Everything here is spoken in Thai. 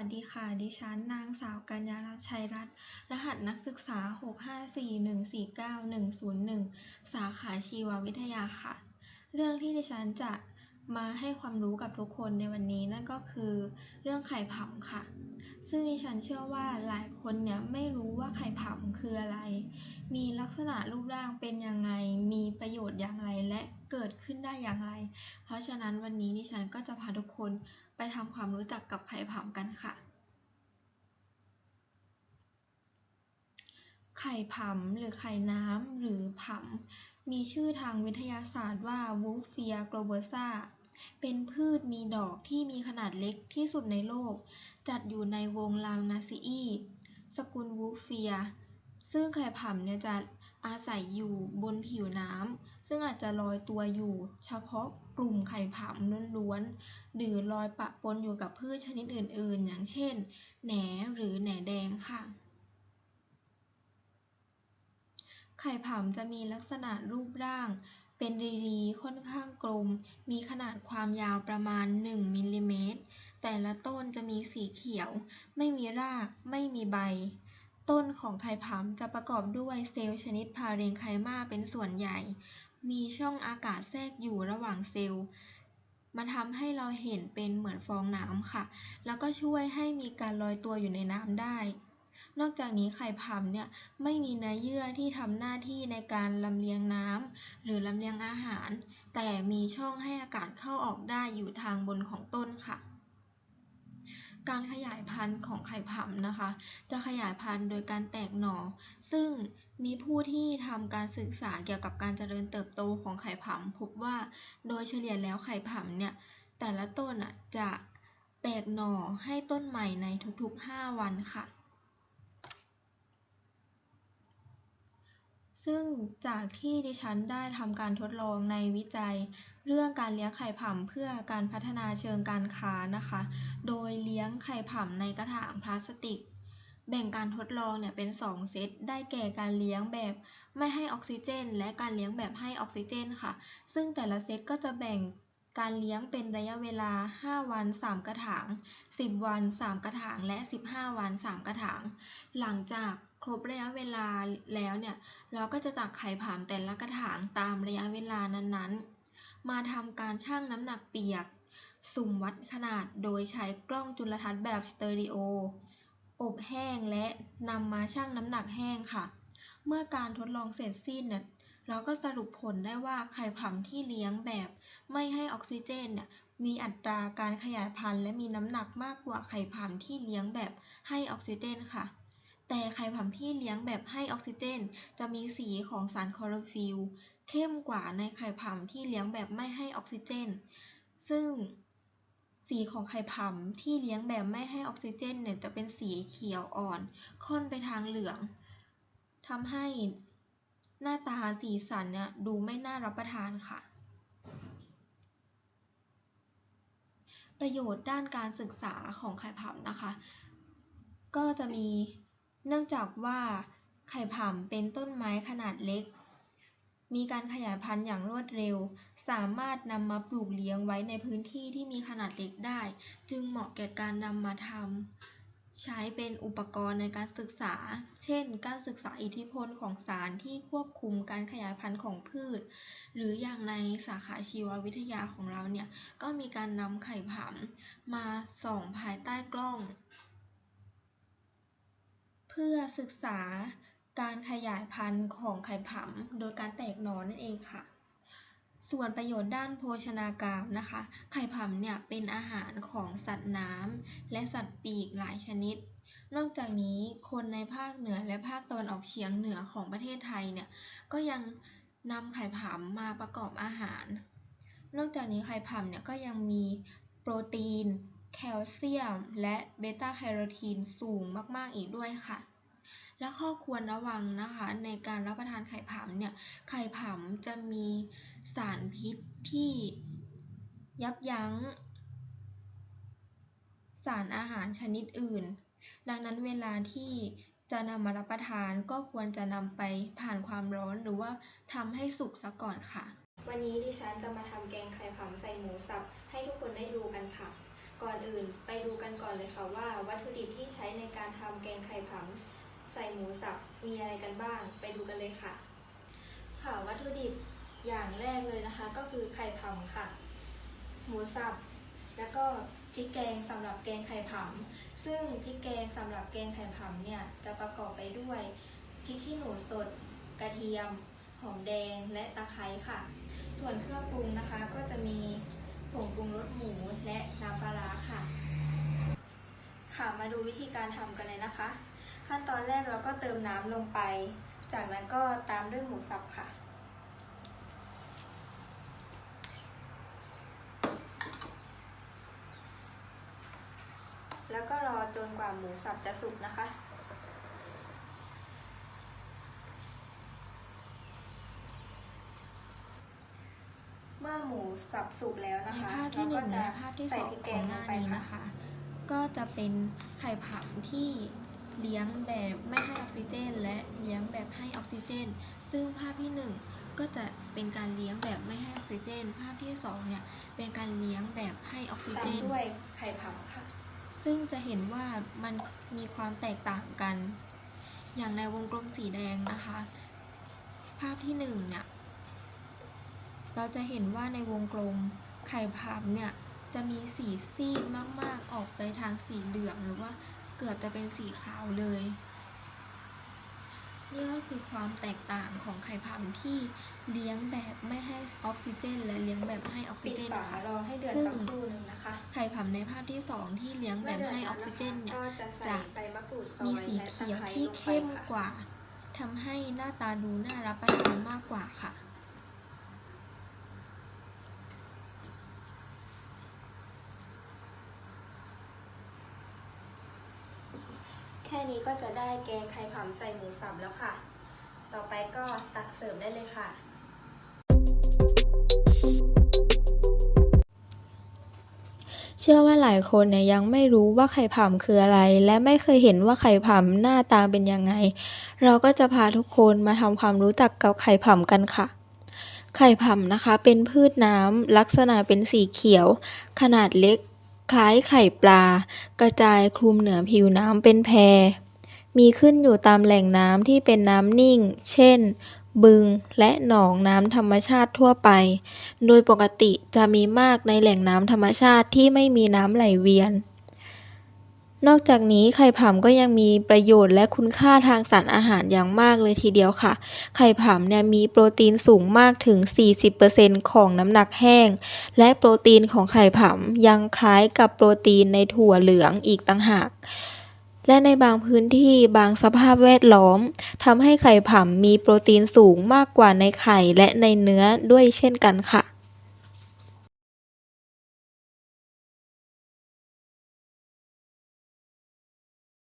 วัสดีค่ะ ดิฉันนางสาวกัญญารัตน์ชัยรัตน์ รหัสนักศึกษา 654149101 สาขาชีววิทยาค่ะ เรื่องที่ดิฉันจะมาให้ความรู้กับทุกคนในวันนี้นั่นก็คือ เรื่องไข่ผำค่ะ ซึ่งดิฉันเชื่อว่าหลายคนเนี่ยไม่รู้ว่าไข่ผำคืออะไร มีลักษณะรูปร่างเป็นยังไง มีประโยชน์อย่างไรและ เกิดขึ้นได้อย่างไร เพราะฉะนั้นวันนี้ดิฉันก็จะพาทุกคนไปทำความรู้จักกับไข่ผำกันค่ะ ไข่ผำหรือไข่น้ำหรือผำมีชื่อทางวิทยาศาสตร์ว่าวูฟเฟียโกลเบอร์ซาเป็นพืชมีดอกที่มีขนาดเล็กที่สุดในโลก จัดอยู่ในวงลานาซีอีสกุลวูฟเฟีย ซึ่งไข่ผำเนี่ยจะอาศัยอยู่บนผิวน้ำ ซึ่งอาจจะลอยตัวอยู่ เฉพาะกลุ่มไข่ผำล้วนๆ หรือลอยปะปนอยู่กับพืชชนิดอื่นๆ อย่างเช่น แหนหรือแหนแดงค่ะ ไข่ผำจะมีลักษณะรูปร่าง เป็นรีๆค่อนข้างกลม มีขนาดความยาวประมาณ 1มิลลิเมตร แต่ละต้นจะมีสีเขียว ไม่มีราก ไม่มีใบต้นของไข่ผำจะประกอบด้วยเซลล์ชนิดพาเรนไคมาเป็นส่วนใหญ่ มีช่องอากาศแทรกอยู่ระหว่างเซลล์ มันทำให้เราเห็นเป็นเหมือนฟองน้ำค่ะ แล้วก็ช่วยให้มีการลอยตัวอยู่ในน้ำได้ นอกจากนี้ไข่ผำเนี่ยไม่มีเนื้อเยื่อที่ทำหน้าที่ในการลำเลียงน้ำหรือลำเลียงอาหาร แต่มีช่องให้อากาศเข้าออกได้อยู่ทางบนของต้นค่ะ การขยายพันธุ์ของไข่ผำนะคะ จะขยายพันธุ์โดยการแตกหน่อ ซึ่งมีผู้ที่ทำการศึกษาเกี่ยวกับการเจริญเติบโตของไข่ผำพบว่าโดยเฉลี่ยแล้วไข่ผำเนี่ยแต่ละต้นจะแตกหน่อให้ต้นใหม่ในทุกๆ 5 วันค่ะ ซึ่งจากที่ดิฉันได้ทำการทดลองในวิจัย เรื่องการเลี้ยงไข่ผำเพื่อการพัฒนาเชิงการค้านะคะ โดยเลี้ยงไข่ผำในกระถางพลาสติก แบ่งการทดลองเนี่ยเป็น 2 เซต ได้แก่การเลี้ยงแบบไม่ให้ออกซิเจน และการเลี้ยงแบบให้ออกซิเจนค่ะ ซึ่งแต่ละเซตก็จะแบ่งการเลี้ยงเป็นระยะเวลา 5 วัน 3 กระถาง 10 วัน 3 กระถาง และ 15 วัน 3 กระถาง หลังจาก รบระยะเวลาแล้วเนี่ย เราก็จะตักไข่ผำแต่ละกระถางตามระยะเวลานั้นๆ มาทำการชั่งน้ำหนักเปียก สุ่มวัดขนาดโดยใช้กล้องจุลทรรศน์แบบสเตอริโอ อบแห้งและนำมาชั่งน้ำหนักแห้งค่ะ เมื่อการทดลองเสร็จสิ้นเนี่ยเราก็สรุปผลได้ว่าไข่ผำที่เลี้ยงแบบไม่ให้ออกซิเจนเนี่ยมีอัตราการขยายพันธุ์และมีน้ำหนักมากกว่าไข่ผำที่เลี้ยงแบบให้ออกซิเจนค่ะ แต่ไข่ผำที่เลี้ยงแบบให้ออกซิเจน จะมีสีของสารคลอโรฟิลล์เข้มกว่าในไข่ผำที่เลี้ยงแบบไม่ให้ออกซิเจน ซึ่งสีของไข่ผำที่เลี้ยงแบบไม่ให้ออกซิเจนเนี่ยจะเป็นสีเขียวอ่อน ค่อนไปทางเหลืองทำให้หน้าตาสีสันเนี่ยดูไม่น่ารับประทานค่ะ ประโยชน์ด้านการศึกษาของไข่ผำนะคะ ก็จะมี เนื่องจากว่าไข่ผำเป็นต้นไม้ขนาดเล็ก มีการขยายพันธุ์อย่างรวดเร็ว สามารถนำมาปลูกเลี้ยงไว้ในพื้นที่ที่มีขนาดเล็กได้ จึงเหมาะแก่การนำมาทำใช้เป็นอุปกรณ์ในการศึกษา เช่น การศึกษาอิทธิพลของสารที่ควบคุมการขยายพันธุ์ของพืช หรืออย่างในสาขาชีววิทยาของเราเนี่ย ก็มีการนำไข่ผำมาส่องภายใต้กล้อง พื่อศึกษาการขยายพันธุ์ของไข่ผำโดยการแตกหนอนั่นเองค่ะ ส่วนประโยชน์ด้านโภชนาการนะคะ ไข่ผำเนี่ยเป็นอาหารของสัตว์น้ำและสัตว์ปีกหลายชนิด นอกจากนี้คนในภาคเหนือและภาคตะวันออกเฉียงเหนือของประเทศไทยเนี่ยก็ยังนำไข่ผำมาประกอบอาหาร นอกจากนี้ไข่ผำเนี่ยก็ยังมีโปรตีน แคลเซียม และเบต้าแคโรทีนสูงมากๆอีกด้วยค่ะ และข้อควรระวังนะคะในการรับประทานไข่ผำเนี่ย ไข่ผำจะมีสารพิษที่ยับยั้ง สารอาหารชนิดอื่น ดังนั้นเวลาที่จะนำมารับประทานก็ควรจะนำไปผ่านความร้อนหรือว่าทำให้สุกซะก่อนค่ะ วันนี้ดิฉันจะมาทำแกงไข่ผำใส่หมูสับให้ทุกคนได้ดูกันค่ะ ก่อนอื่นไปดูกันก่อนเลยค่ะว่า วัตถุดิบที่ใช้ในการทำแกงไข่ผำใส่หมูสับมีอะไรกันบ้าง ไปดูกันเลยค่ะ ค่ะวัตถุดิบอย่างแรกเลยนะคะ ก็คือไข่ผำค่ะ หมูสับแล้วก็พริกแกงสำหรับแกงไข่ผำซึ่งพริกแกงสำหรับแกงไข่ผำเนี่ยจะประกอบไปด้วยพริกขี้หนูสด กระเทียม หอมแดงและตะไคร้ค่ะ ส่วนเครื่องปรุงนะคะก็จะมี ผงปรุงรสหมูและน้ำปลาร้าค่ะ ค่ะมาดูวิธีการทำกันเลยนะคะ ขั้นตอนแรกเราก็เติมน้ำลงไป จากนั้นก็ตามด้วยหมูสับค่ะแล้วก็รอจนกว่าหมูสับจะสุกนะคะ เมื่อหมู สับสุกแล้วนะในคะภาพที่หนึ่งและก็จะภาพที่ใส่สองพริกขแกองหลน้างไปนี้ค่ะนะคะ ก็จะเป็นไข่ผำที่เลี้ยงแบบไม่ให้ออกซิเจน และเลี้ยงแบบให้ออกซิเจน ซึ่งภาพที่หนึ่งก็จะเป็นการเลี้ยงแบบไม่ให้ออกซิเจน ภาพที่สองเนี่ยเป็นการเลี้ยงแบบให้ออกซิเจนด้วยไข่ผำค่ะ ซึ่งจะเห็นว่ามันมีความแตกต่างกัน อย่างในวงกลมสีแดงนะคะ ภาพที่หนึ่งเนี่ย เราจะเห็นว่าในวงกลมไข่ผำเนี่ยจะมีสีซีดมากๆ ออกไปทางสีเหลืองหรือว่าเกือบจะเป็นสีขาวเลย นี่ก็คือความแตกต่างของไข่ผำที่เลี้ยงแบบไม่ให้ออกซิเจน และเลี้ยงแบบให้ออกซิปิดเจนฝาค่ะรอให้เดือดซึ่งสักครู่หนึ่งนะคะไข่ผำในภาพที่สองที่เลี้ยงแบบให้ออกซิเจนเนี่ยก็จะใส่จะใบมะกรูดซอยมีสีและตะเขียวไคร้ที่ลงไปเข้มค่ะกว่าทำให้หน้าตาดูน่ารับประทานมากกว่าค่ะ ค่นี้ก็จะได้แกงไข่ผำใส่หมูสับแล้วค่ะ ต่อไปก็ตักเสิร์ฟได้เลยค่ะ เชื่อว่าหลายคนเนี่ยยังไม่รู้ว่าไข่ผำคืออะไร และไม่เคยเห็นว่าไข่ผำหน้าตาเป็นยังไง เราก็จะพาทุกคนมาทำความรู้จักกับไข่ผำกันค่ะไข่ผำนะคะเป็นพืชน้ำลักษณะเป็นสีเขียว ขนาดเล็ก คล้ายไข่ปลา กระจายคลุมเหนือผิวน้ำเป็นแพร มีขึ้นอยู่ตามแหล่งน้ำที่เป็นน้ำนิ่ง เช่น บึงและหนองน้ำธรรมชาติทั่วไป โดยปกติจะมีมากในแหล่งน้ำธรรมชาติที่ไม่มีน้ำไหลเวียน นอกจากนี้ไข่ผำก็ยังมีประโยชน์และคุณค่าทางสารอาหารอย่างมากเลยทีเดียวค่ะ ไข่ผำเนี่ยมีโปรตีนสูงมากถึง 40%ของน้ำหนักแห้ง และโปรตีนของไข่ผำยังคล้ายกับโปรตีนในถั่วเหลืองอีกต่างหาก และในบางพื้นที่บางสภาพแวดล้อมทำให้ไข่ผำมีโปรตีนสูงมากกว่าในไข่และในเนื้อด้วยเช่นกันค่ะ